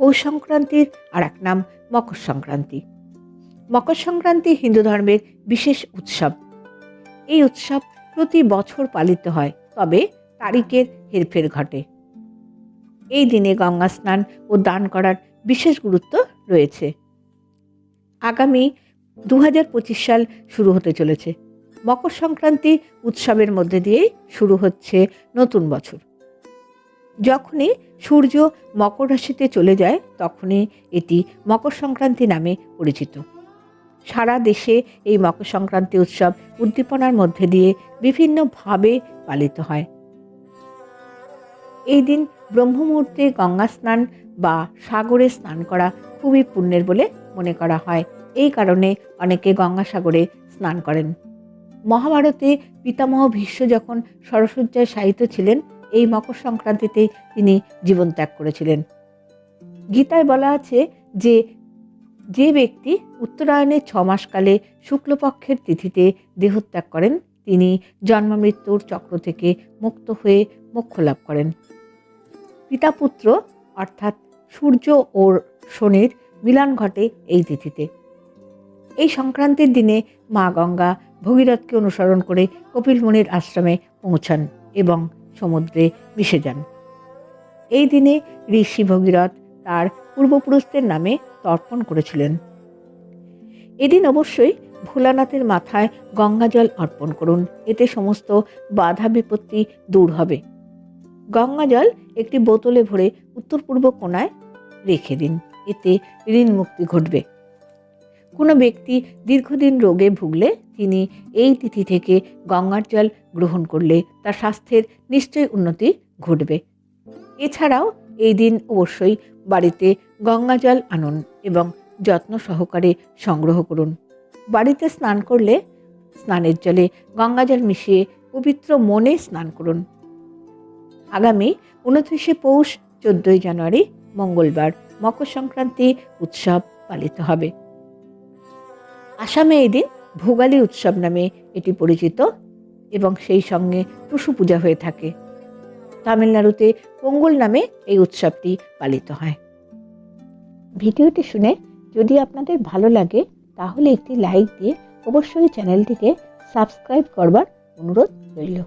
পৌষ সংক্রান্তির আর এক নাম মকর সংক্রান্তি মকর সংক্রান্তি হিন্দু ধর্মের বিশেষ উৎসব। এই উৎসব প্রতি বছর পালিত হয়, তবে তারিখের হেরফের ঘটে। এই দিনে গঙ্গা স্নান ও দান করার বিশেষ গুরুত্ব রয়েছে। আগামী দু হাজার পঁচিশ সাল শুরু হতে চলেছে। মকর সংক্রান্তি উৎসবের মধ্যে দিয়েই শুরু হচ্ছে নতুন বছর। যখনই সূর্য মকর রাশিতে চলে যায়, তখনই এটি মকর সংক্রান্তি নামে পরিচিত। সারা দেশে এই মকর সংক্রান্তি উৎসব উদ্দীপনার মধ্যে দিয়ে বিভিন্নভাবে পালিত হয়। এই দিন ব্রহ্মমুহূর্তে গঙ্গা স্নান বা সাগরে স্নান করা খুবই পুণ্যের বলে মনে করা হয়। এই কারণে অনেকে গঙ্গাসাগরে স্নান করেন। মহাভারতে পিতামহ ভীষ্ম যখন সরসজ্জায় শায়িত ছিলেন এই মকর সংক্রান্তিতেই তিনি জীবন ত্যাগ করেছিলেন। গীতায় বলা আছে যে যে ব্যক্তি উত্তরায়ণের ছ মাসকালে শুক্লপক্ষের তিথিতে দেহত্যাগ করেন, তিনি জন্মমৃত্যুর চক্র থেকে মুক্ত হয়ে মোক্ষ লাভ করেন। পিতা পুত্র অর্থাৎ সূর্য ও শনির মিলন ঘটে এই তিথিতে। এই সংক্রান্তির দিনে মা গঙ্গা ভগীরথকে অনুসরণ করে কপিল মুনির আশ্রমে পৌঁছান এবং সমুদ্রে মিশে যান। এই দিনে ঋষি ভগীরথ তার পূর্বপুরুষদের নামে তর্পণ করেছিলেন। এদিন অবশ্যই ভোলানাথের মাথায় গঙ্গাজল অর্পণ করুন, এতে সমস্ত বাধা বিপত্তি দূর হবে। গঙ্গাজল একটি বোতলে ভরে উত্তর পূর্ব কোণায় রেখে দিন, এতে ঋণ মুক্তি ঘটবে। কোনো ব্যক্তি দীর্ঘদিন রোগে ভুগলে তিনি এই তিথি থেকে গঙ্গার জল গ্রহণ করলে তার স্বাস্থ্যের নিশ্চয়ই উন্নতি ঘটবে। এছাড়াও এই দিন অবশ্যই বাড়িতে গঙ্গা জল আনুন এবং যত্ন সহকারে সংগ্রহ করুন। বাড়িতে স্নান করলে স্নানের জলে গঙ্গা জল মিশিয়ে পবিত্র মনে স্নান করুন। আগামী উনত্রিশে পৌষ চোদ্দই জানুয়ারি মঙ্গলবার মকর সংক্রান্তি উৎসব পালিত হবে। আসামে এই দিন ভোগালী উৎসব নামে এটি পরিচিত এবং সেই সঙ্গে টুসু পূজা হয়ে থাকে। তামিলনাড়ুতে পোঙ্গল নামে এই উৎসবটি পালিত হয়। ভিডিওটি শুনে যদি আপনাদের ভালো লাগে, তাহলে একটি লাইক দিয়ে অবশ্যই চ্যানেলটিকে সাবস্ক্রাইব করবার অনুরোধ রইল।